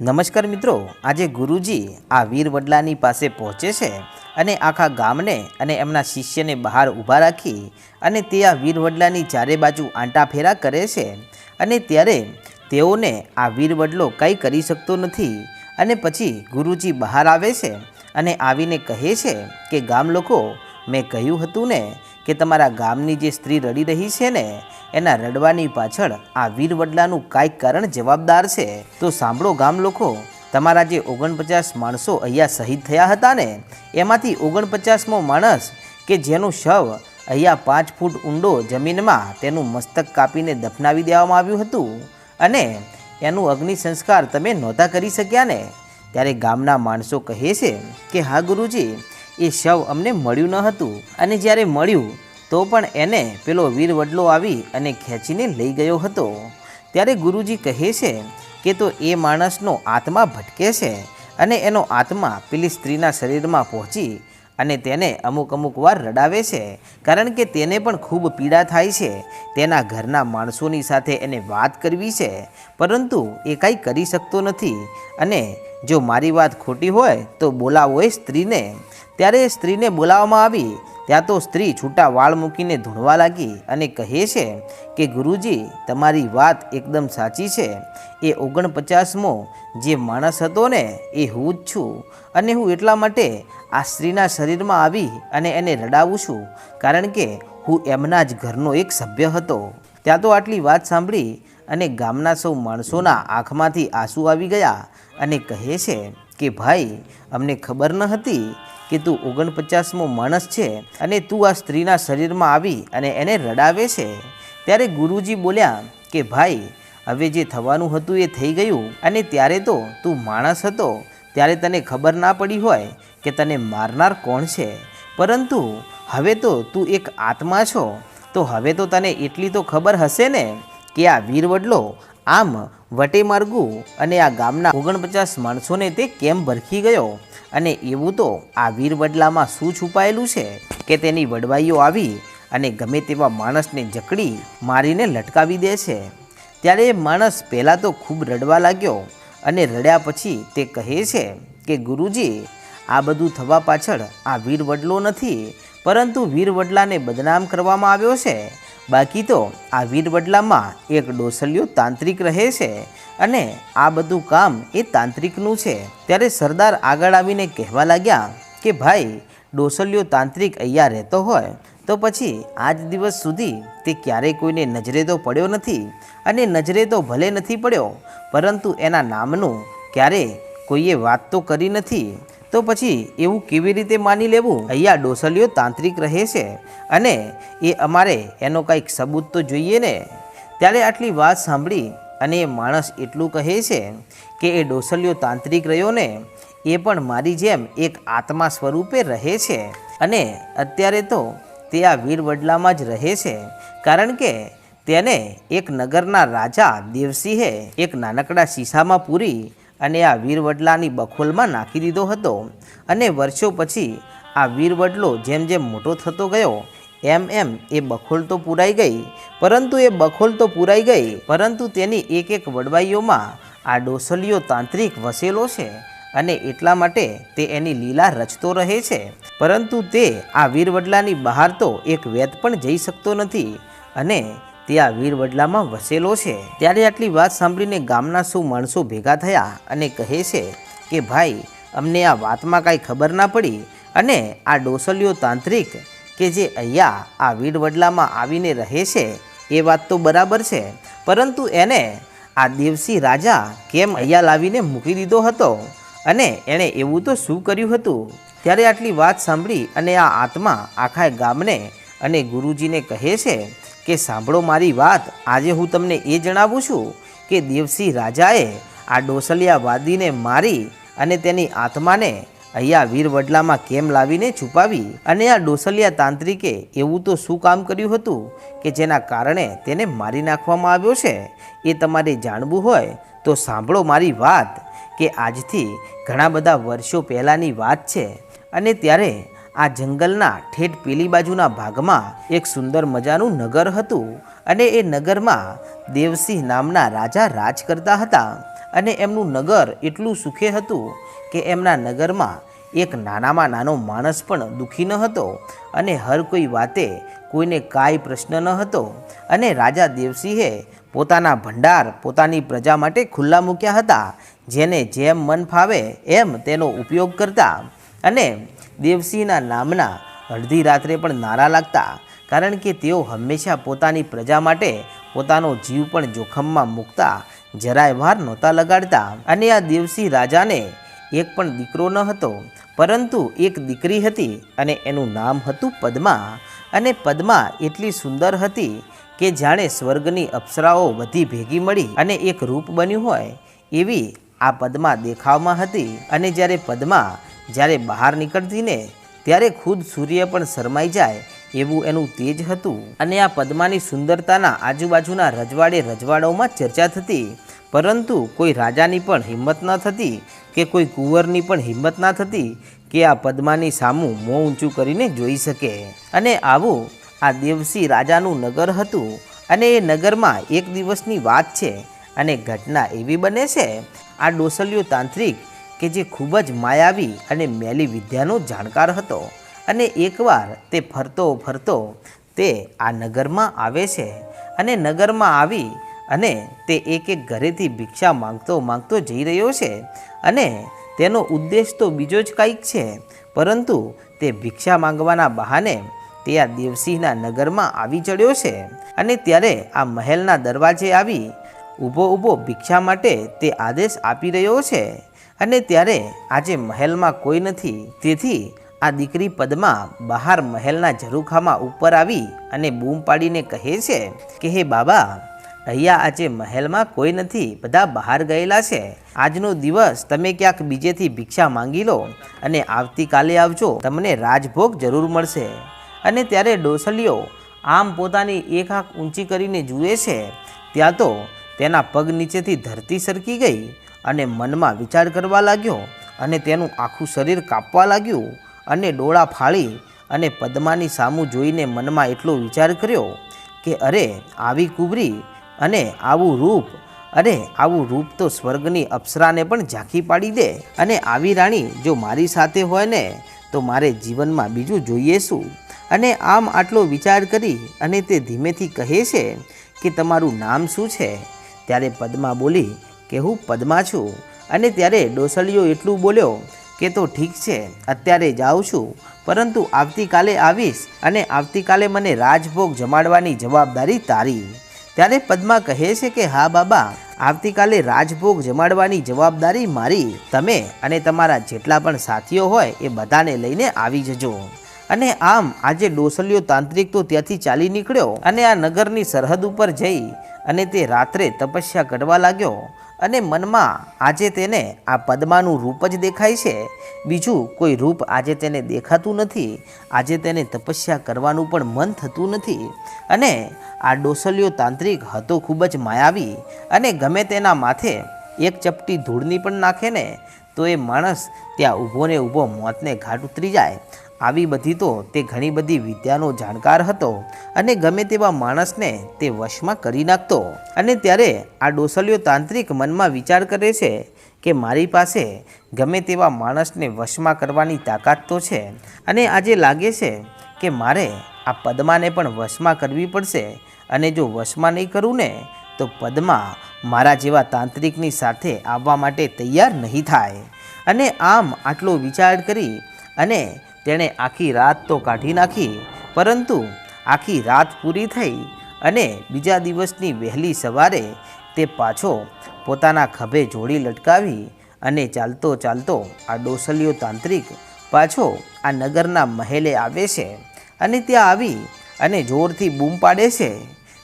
નમસ્કાર મિત્રો, આજે ગુરુજી આ વીર વડલાની પાસે પહોંચે છે અને આખા ગામને અને એમના શિષ્યને બહાર ઊભા રાખી અને તે આ વીર વડલાની ચારે બાજુ આંટા ફેરા કરે છે અને ત્યારે તેઓને આ વીર વડલો કંઈ કરી શકતો નથી અને પછી ગુરુજી બહાર આવે છે અને આવીને કહે છે કે, ગામ લોકો, મેં કહ્યું હતું ને કે તમારા ગામની જે સ્ત્રી રડી રહી છે ને, એના રડવાની પાછળ આ વીર વડલાનું કાંઈક કારણ જવાબદાર છે. તો સાંભળો ગામ લોકો, તમારા જે ઓગણપચાસ માણસો અહીંયા શહીદ થયા હતા ને, એમાંથી ઓગણપચાસમો માણસ કે જેનું શવ અહીંયા પાંચ ફૂટ ઊંડો જમીનમાં તેનું મસ્તક કાપીને દફનાવી દેવામાં આવ્યું હતું અને એનું અગ્નિ સંસ્કાર તમે નહોતા કરી શક્યા ને? ત્યારે ગામના માણસો કહે છે કે, હા ગુરુજી એ શવ અમને મળ્યું ન હતું. અને જ્યારે મળ્યું, તો પણ એને પેલો વીર વડલો આવી અને ખેંચીને લઈ ગયો હતો. ત્યારે ગુરુજી કહે છે કે તો એ માણસનો આત્મા ભટકે છે અને એનો આત્મા પેલી સ્ત્રીના શરીરમાં પહોંચી અને તેને અમુક અમુક વાર રડાવે છે. કારણ કે તેને પણ ખૂબ પીડા થાય છે. તેના ઘરના માણસોની સાથે એને વાત કરવી છે. પરંતુ એ કાંઈ કરી શકતો નથી. અને જો મારી વાત ખોટી હોય, તો બોલાવો એ સ્ત્રીને. ત્યારે સ્ત્રીને બોલાવવામાં આવી, ત્યાં તો સ્ત્રી છૂટા વાળ મૂકીને ધૂણવા લાગી અને કહે છે કે, ગુરુજી, તમારી વાત એકદમ સાચી છે. એ ઓગણપચાસમો જે માણસ હતો ને, એ હું જ છું અને હું એટલા માટે આ સ્ત્રીના શરીરમાં આવી અને એને રડાવું છું, કારણ કે હું એમના જ ઘરનો એક સભ્ય હતો. ત્યાં તો આટલી વાત સાંભળી અને ગામના સૌ માણસોના આંખમાંથી આંસુ આવી ગયા અને કહે છે કે, ભાઈ, અમને ખબર ન હતી કે તું ઓગણપચાસમો માણસ છે અને તું આ સ્ત્રીના શરીરમાં આવી અને એને રડાવે છે. ત્યારે ગુરુજી બોલ્યા કે, ભાઈ, હવે જે થવાનું હતું એ થઈ ગયું અને ત્યારે તો તું માણસ હતો. ત્યારે તને ખબર ના પડી હોય કે તને મારનાર કોણ છે. પરંતુ હવે તો તું એક આત્મા છો. તો હવે તો તને એટલી તો ખબર હશે ને? કે આ વીરવડલો આમ વટેમાર્ગુ અને આ ગામના ઓગણપચાસ માણસોને તે કેમ ભરખી ગયો? અને એવું તો આ વીરવડલામાં શું છુપાયેલું છે કે તેની વડવાઈઓ આવી અને ગમે તેવા માણસને જકડી મારીને લટકાવી દે છે? ત્યારે માણસ પહેલાં તો ખૂબ રડવા લાગ્યો અને રડ્યા પછી તે કહે છે કે, ગુરુજી, આ બધું થવા પાછળ આ વીરવડલો નથી, પરંતુ વીરવડલાને બદનામ કરવામાં આવ્યો છે. બાકી તો આ વીરવડલામાં એક ડોસલિયો તાંત્રિક રહે છે અને આ બધું કામ એ તાંત્રિકનું છે. ત્યારે સરદાર આગળ આવીને કહેવા લાગ્યા કે ભાઈ, ડોસલિયો તાંત્રિક અહીંયા રહેતો હોય તો પછી આજ દિવસ સુધી તે ક્યારેય કોઈને નજરે તો પડ્યો નથી અને નજરે તો ભલે નથી પડ્યો, પરંતુ એના નામનું ક્યારેય કોઈએ વાત તો કરી નથી. તો પછી એવું કેવી રીતે માની લેવું? અહીંયા ડોસલીઓ તાંત્રિક રહે છે અને એ અમારે એનો કંઈક સબૂત તો જોઈએ ને? ત્યારે આટલી વાત સાંભળી અને એ માણસ એટલું કહે છે કે એ ડોસલીઓ તાંત્રિક રહ્યો ને, એ પણ મારી જેમ એક આત્મા સ્વરૂપે રહે છે. અને અત્યારે તો તે આ વીરવડલામાં જ રહે છે, કારણ કે તેને એક નગરના રાજા દેવસિંહે એક નાનકડા શીશામાં પૂરી અને આ વીરવડલાની બખોલમાં નાખી દીધો હતો. અને વર્ષો પછી આ વીરવડલો જેમ જેમ મોટો થતો ગયો, એમ એમ એ બખોલ તો પૂરાઈ ગઈ. પરંતુ એ બખોલ તો પૂરાઈ ગઈ, પરંતુ તેની એક એક વડવાઈઓમાં આ ડોસલીઓ તાંત્રિક વસેલો છે અને એટલા માટે તે એની લીલા રચતો રહે છે. પરંતુ તે આ વીરવડલાની બહાર તો એક વેત પણ જઈ શકતો નથી અને તે આ વીરવડલામાં વસેલો છે. ત્યારે આટલી વાત સાંભળીને ગામના સૌ માણસો ભેગા થયા અને કહે છે કે, ભાઈ, અમને આ વાતમાં કાંઈ ખબર ના પડી અને આ ડોસલિયો તાંત્રિક કે જે અહીંયા આ વીરવડલામાં આવીને રહે છે, એ વાત તો બરાબર છે. પરંતુ એને આ દેવસિંહ રાજા કેમ અહીંયા લાવીને મૂકી દીધો હતો? અને એણે એવું તો શું કર્યું હતું? ત્યારે આટલી વાત સાંભળી અને આ આત્મા આખા ગામને અને ગુરુજીને કહે છે કે સાંભળો મારી વાત. આજે હું તમને એ જણાવું છું કે દેવસિંહ રાજાએ આ ડોસલિયા વાદીને મારી અને તેની આત્માને અહીંયા વીરવડલામાં કેમ લાવીને છુપાવી? અને આ ડોસલિયા તાંત્રિકે એવું તો શું કામ કર્યું હતું કે જેના કારણે તેને મારી નાખવામાં આવ્યો છે? એ તમારે જાણવું હોય તો સાંભળો મારી વાત કે આજથી ઘણા બધા વર્ષો પહેલાંની વાત છે. અને ત્યારે આ જંગલના ઠેઠ પેલી બાજુના ભાગમાં એક સુંદર મજાનું નગર હતું અને એ નગરમાં દેવસિંહ નામના રાજા રાજ કરતા હતા અને એમનું નગર એટલું સુખે હતું કે એમના નગરમાં એક નાનામાં નાનો માણસ પણ દુઃખી ન હતો અને હર કોઈ વાતે કોઈને કાંઈ પ્રશ્ન ન હતો અને રાજા દેવસિંહે પોતાના ભંડાર પોતાની પ્રજા માટે ખુલ્લા મૂક્યા હતા જેને જેમ મન ફાવે એમ તેનો ઉપયોગ કરતા અને દેવસિંહના નામના અડધી રાત્રે પણ નારા લાગતા, કારણ કે તેઓ હંમેશા પોતાની પ્રજા માટે પોતાનો જીવ પણ જોખમમાં મૂકતા, જરાય વાર નહોતા લગાડતા. અને આ દેવસિંહ રાજાને એક પણ દીકરો ન હતો, પરંતુ એક દીકરી હતી અને એનું નામ હતું પદ્મા. અને પદ્મા એટલી સુંદર હતી કે જાણે સ્વર્ગની અપ્સરાઓ બધી ભેગી મળી અને એક રૂપ બન્યું હોય એવી આ પદ્મા દેખાવમાં હતી. અને જ્યારે પદ્મા જ્યારે બહાર નીકળતી ને ત્યારે ખુદ સૂર્ય પણ શરમાઈ જાય એવું એનું તેજ હતું. અને આ પદ્માની સુંદરતાના આજુબાજુના રજવાડે રજવાડાઓમાં ચર્ચા થતી. પરંતુ કોઈ રાજાની પણ હિંમત ન થતી કે કોઈ કુંવરની પણ હિંમત ના થતી કે આ પદ્માની સામું મોં ઊંચું કરીને જોઈ શકે. અને આવું આ દેવસી રાજાનું નગર હતું અને એ નગરમાં એક દિવસની વાત છે. અને ઘટના એવી બને છે. આ ડોસલિયો તાંત્રિક કે જે ખૂબ જ માયાવી અને મેલી વિદ્યાનો જાણકાર હતો. અને એકવાર તે ફરતો ફરતો તે આ નગરમાં આવે છે અને નગરમાં આવી અને તે એક એક ઘરેથી ભિક્ષા માંગતો માંગતો જઈ રહ્યો છે અને તેનો ઉદ્દેશ તો બીજો જ કંઈક છે. પરંતુ તે ભિક્ષા માંગવાના બહાને તે આ દેવસિંહના નગરમાં આવી ચડ્યો છે અને ત્યારે આ મહેલના દરવાજે આવી ઊભો ઊભો ભિક્ષા માટે તે આદેશ આપી રહ્યો છે. અને ત્યારે આજે મહેલમાં કોઈ નથી. તેથી આ દીકરી પદમાં બહાર મહેલના ઝરૂખામાં ઉપર આવી અને બૂમ પાડીને કહે છે કે, હે બાબા, અહીંયા આજે મહેલમાં કોઈ નથી. બધા બહાર ગયેલા છે. આજનો દિવસ તમે ક્યાંક બીજેથી ભિક્ષા માંગી લો અને આવતીકાલે આવજો. તમને રાજભોગ જરૂર મળશે. અને ત્યારે ડોસલીઓ આમ પોતાની એક આંખ ઊંચી કરીને જુએ છે. ત્યાં તો તેના પગ નીચેથી ધરતી સરકી ગઈ અને મનમાં વિચાર કરવા લાગ્યો અને તેનું આખું શરીર કાપવા લાગ્યું અને ડોળા ફાળી અને પદ્માની સામું જોઈને મનમાં એટલો વિચાર કર્યો કે અરે, આવી કુબરી અને આવું રૂપ, અરે, આવું રૂપ તો સ્વર્ગની અપ્સરાને પણ ઝાંખી પાડી દે અને આવી રાણી જો મારી સાથે હોય ને, તો મારે જીવનમાં બીજું જોઈએ શું? અને આમ આટલો વિચાર કરી અને તે ધીમેથી કહે છે કે તમારું નામ શું છે? ત્યારે પદ્મા બોલી કે હું પદમા છું. અને ત્યારે ડોસલિયો એટલું બોલ્યો કે તો ઠીક છે, અત્યારે જાઉં છું. પરંતુ આવતીકાલે આવીશ અને આવતીકાલે મને રાજભોગ જમાડવાની જવાબદારી તારી. ત્યારે પદ્મા કહે છે કે, હા બાબા, આવતીકાલે રાજભોગ જમાડવાની જવાબદારી મારી. તમે અને તમારા જેટલા પણ સાથીઓ હોય એ બધાને લઈને આવી જજો. અને આમ આજે ડોસલિયો તાંત્રિક તો ત્યાંથી ચાલી નીકળ્યો અને આ નગરની સરહદ ઉપર જઈ અને તે રાત્રે તપસ્યા કરવા લાગ્યો. અને મનમાં આજે તેને આ પદ્માનું રૂપ જ દેખાય છે. બીજું કોઈ રૂપ આજે તેને દેખાતું નથી. આજે તેને તપસ્યા કરવાનું પણ મન થતું નથી. અને આ ડોસલિયો તાંત્રિક હતો ખૂબ જ માયાવી અને ગમે તેના માથે એક ચપટી ધૂળની પણ નાખે ને, તો એ માણસ ત્યાં ઊભો ને ઊભો મોતને ઘાટ ઉતરી જાય. આવી બધી તો તે ઘણી બધી વિદ્યાનો જાણકાર હતો અને ગમે તેવા માણસને તે વશમાં કરી નાખતો. અને ત્યારે આ ડોસલિયો તાંત્રિક મનમાં વિચાર કરે છે કે મારી પાસે ગમે તેવા માણસને વશમાં કરવાની તાકાત તો છે. અને આજે લાગે છે કે મારે આ પદ્માને પણ વશમાં કરવી પડશે. અને જો વશમાં નહીં કરું ને, તો પદ્મા મારા જેવા તાંત્રિકની સાથે આવવા માટે તૈયાર નહીં થાય. અને આમ આટલો વિચાર કરી અને તેણે આખી રાત તો કાઢી નાખી, પરંતુ આખી રાત પૂરી થઈ અને બીજા દિવસની વહેલી સવારે તે પાછો પોતાના ખભે જોડી લટકાવી અને ચાલતો ચાલતો આ ડોસલીઓ તાંત્રિક પાછો આ નગરના મહેલે આવે છે અને ત્યાં આવી અને જોરથી બૂમ પાડે છે.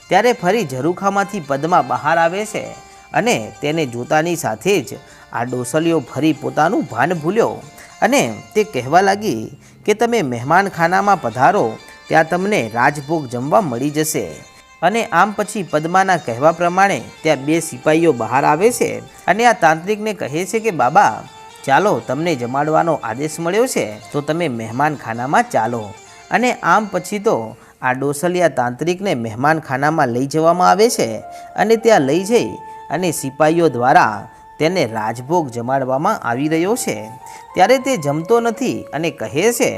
ત્યારે ફરી ઝરૂખામાંથી પદમાં બહાર આવે છે અને તેને જોતાની સાથે જ આ ડોસલીઓ ફરી પોતાનું ભાન ભૂલ્યો અને તે કહેવા લાગી કે તમે મહેમાનખાનામાં પધારો, ત્યાં તમને રાજભોગ જમવા મળી જશે. અને આમ પછી પદ્માના કહેવા પ્રમાણે ત્યાં બે સિપાહીઓ બહાર આવે છે અને આ તાંત્રિકને કહે છે કે, બાબા, ચાલો તમને જમાડવાનો આદેશ મળ્યો છે, તો તમે મહેમાનખાનામાં ચાલો. અને આમ પછી તો આ ડોસલિયા તાંત્રિકને મહેમાનખાનામાં લઈ જવામાં આવે છે અને ત્યાં લઈ જઈ અને સિપાહીઓ દ્વારા તેને રાજભોગ જમાડવામાં આવી રહ્યો છે. ત્યારે તે જમતો નથી અને કહે છે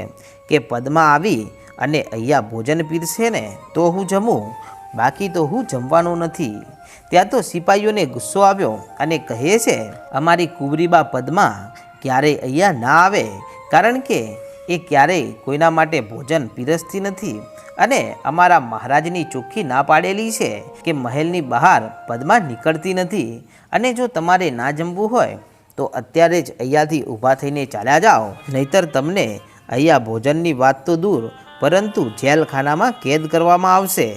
કે, પદમાં આવી અને અહીંયા ભોજન પીરશે ને, તો હું જમું. બાકી તો હું જમવાનો નથી. ત્યાં તો સિપાહીઓને ગુસ્સો આવ્યો અને કહે છે, અમારી કુબરીબા પદમાં ક્યારેય અહીંયા ના આવે, કારણ કે એ ક્યારેય કોઈના માટે ભોજન પીરસતી નથી. અને અમારા મહારાજની ચોખ્ખી ના પાડેલી છે કે મહેલની બહાર પદમાં નીકળતી નથી. અને જો તમારે ના જમવું હોય, તો અત્યારે જ અહીંયાથી ઊભા થઈને ચાલ્યા જાઓ. નહીતર તમને અહીંયા ભોજનની વાત તો દૂર, પરંતુ જેલખાનામાં કેદ કરવામાં આવશે.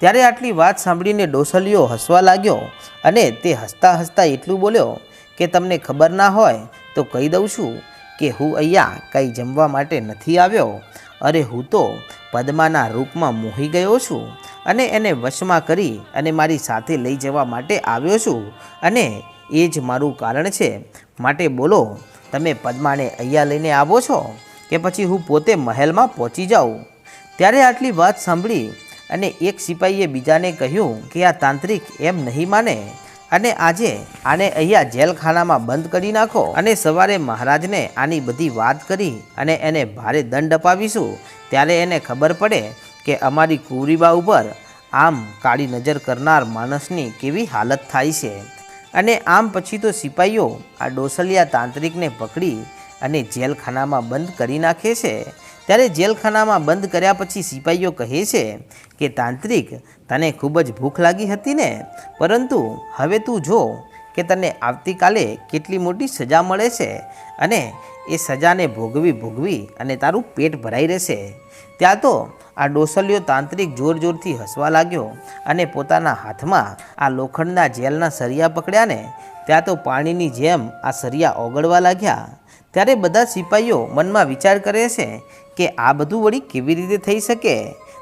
ત્યારે આટલી વાત સાંભળીને ડોસલિયો હસવા લાગ્યો અને તે હસતા હસતા એટલું બોલ્યો કે તમને ખબર ના હોય, તો કહી દઉં છું કે હું અહીંયા કંઈ જમવા માટે નથી આવ્યો. અરે હું તો પદ્માના રૂપમાં મોહી ગયો છું અને એને વશમાં કરી અને મારી સાથે લઈ જવા માટે આવ્યો છું. અને એ જ મારું કારણ છે. માટે બોલો, તમે પદ્માને અહીંયા લઈને આવો છો કે પછી હું પોતે મહેલમાં પહોંચી જાઉં? ત્યારે આટલી વાત સાંભળી અને એક સિપાહીએ બીજાને કહ્યું કે આ તાંત્રિક એમ નહીં માને. અને આજે આને અહીંયા જેલખાનામાં બંધ કરી નાખો. અને સવારે મહારાજને આની બધી વાત કરી અને એને ભારે દંડ અપાવીશું, ત્યારે એને ખબર પડે કે અમારી કુંવરીબા ઉપર આમ કાળી નજર કરનાર માણસની કેવી હાલત થાય છે. અને આમ પછી તો સિપાહીઓ આ ડોસલિયા તાંત્રિકને પકડી અને જેલખાનામાં બંધ કરી નાખે છે. ત્યારે જેલખાનામાં બંધ કર્યા પછી સિપાહીઓ કહે છે કે, તાંત્રિક, તને ખૂબ જ ભૂખ લાગી હતી ને? પરંતુ હવે તું જો કે તને આવતીકાલે કેટલી મોટી સજા મળે છે અને એ સજાને ભોગવી ભોગવી અને તારું પેટ ભરાઈ રહેશે. ત્યાં તો આ ડોસલિયો તાંત્રિક જોર જોરથી હસવા લાગ્યો અને પોતાના હાથમાં આ લોખંડના જેલના સરિયા પકડ્યા ને, ત્યાં તો પાણીની જેમ આ સરિયા ઓગળવા લાગ્યા. ત્યારે બધા સિપાહીઓ મનમાં વિચાર કરે છે કે આ બધું વળી કેવી રીતે થઈ શકે?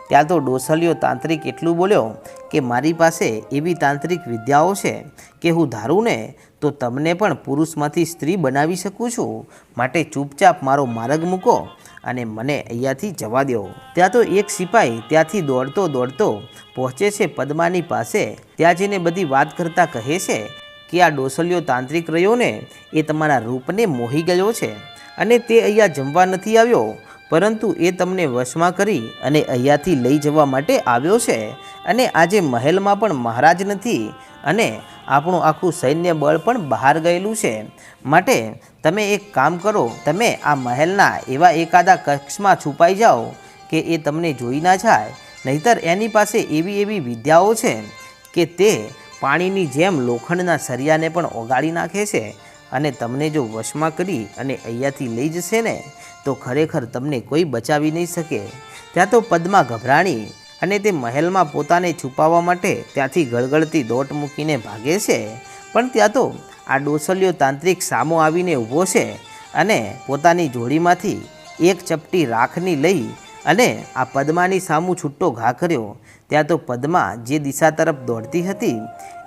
ત્યાં તો ડોસલિયો તાંત્રિક એટલું બોલ્યો કે મારી પાસે એવી તાંત્રિક વિદ્યાઓ છે કે હું ધારું ને તો તમને પણ પુરુષમાંથી સ્ત્રી બનાવી શકું છું. માટે ચૂપચાપ મારો માર્ગ મૂકો અને મને અહીંયાથી જવા દો. ત્યાં તો એક સિપાઈ ત્યાંથી દોડતો દોડતો પહોંચે છે પદ્માની પાસે. ત્યાં જઈને બધી વાત કરતાં કહે છે કે આ ડોસલિયો તાંત્રિક રહ્યો ને, એ તમારા રૂપને મોહી ગયો છે અને તે અહીંયા જમવા નથી આવ્યો, પરંતુ એ તમને વશમાં કરી અને અહીંયાથી લઈ જવા માટે આવ્યો છે અને આજે મહેલમાં પણ મહારાજ નથી અને આપણું આખું સૈન્ય બળ પણ બહાર ગયેલું છે. માટે તમે એક કામ કરો, તમે આ મહેલના એવા એકાદા કક્ષમાં છુપાઈ જાઓ કે એ તમને જોઈ ના જાય, નહીતર એની પાસે એવી એવી વિદ્યાઓ છે કે તે પાણીની જેમ લોખંડના સરિયાને પણ ઓગાળી નાખે છે અને તમને જો વશમાં કરી અને અહીંયાથી લઈ જશે ને, તો ખરેખર તમને કોઈ બચાવી નહીં શકે. ત્યાં તો પદ્મા ગભરાણી અને તે મહેલમાં પોતાને છુપાવવા માટે ત્યાંથી ગળગળતી દોટ મૂકીને ભાગે છે. પણ ત્યાં તો આ ડોસલિયો તાંત્રિક સામો આવીને ઊભો છે અને પોતાની જોડીમાંથી એક ચપટી રાખની લઈ અને આ પદ્માની સામું છૂટો ઘા કર્યો. ત્યાં તો પદ્મા જે દિશા તરફ દોડતી હતી,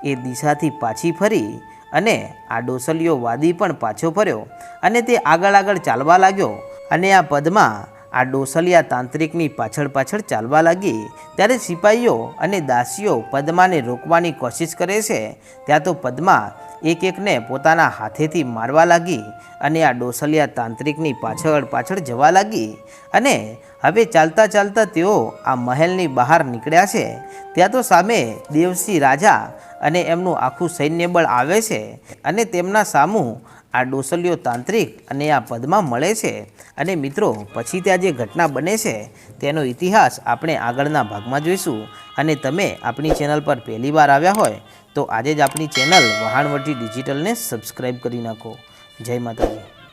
એ દિશાથી પાછી ફરી અને આ ડોસલિયો વાદી પણ પાછો ફર્યો અને તે આગળ આગળ ચાલવા લાગ્યો અને આ પદ્મા આ ડોસલિયા તાંત્રિકની પાછળ પાછળ ચાલવા લાગી. ત્યારે સિપાહીઓ અને દાસીઓ પદ્માને રોકવાની કોશિશ કરે છે. ત્યાં તો પદ્મા એક એકને પોતાના હાથેથી મારવા લાગી અને આ ડોસલિયા તાંત્રિકની પાછળ પાછળ જવા લાગી. અને હવે ચાલતા ચાલતા તેઓ આ મહેલની બહાર નીકળ્યા છે. ત્યાં તો સામે દેવસિંહ રાજા અને એમનું આખું સૈન્ય બળ આવે છે અને તેમના સામું આ ડોસલિયો તાંત્રિક અને આ પદમાં મળે છે. અને મિત્રો, પછી ત્યાં જે ઘટના બને છે, તેનો ઇતિહાસ આપણે આગળના ભાગમાં જોઈશું. અને તમે આપણી ચેનલ પર પહેલી વાર આવ્યા હોય, તો આજે જ આપણી ચેનલ વહાણવટી ડિજિટલને સબસ્ક્રાઈબ કરી નાખો. જય માતાજી.